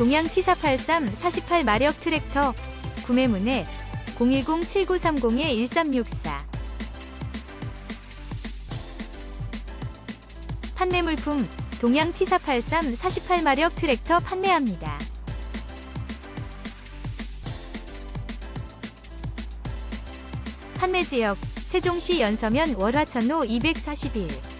동양 T483 48 마력 트랙터 구매문의 010-7930-1364 판매 물품 동양 T483 48 마력 트랙터 판매합니다. 판매 지역 세종시 연서면 월화천로 241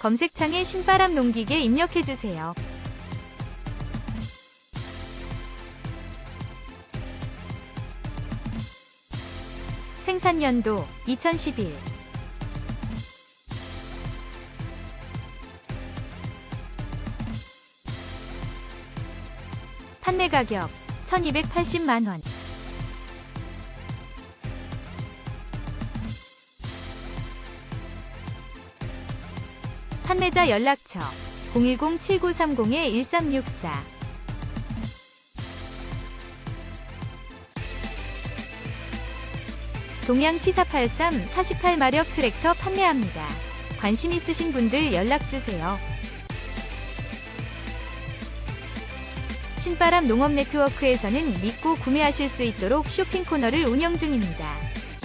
검색창에 신바람 농기계 입력해주세요. 생산연도 2011 판매 가격 1280만원 판매자 연락처 010-7930-1364 동양 T483 48마력 트랙터 판매합니다. 관심 있으신 분들 연락주세요. 신바람 농업 네트워크에서는 믿고 구매하실 수 있도록 쇼핑 코너를 운영 중입니다.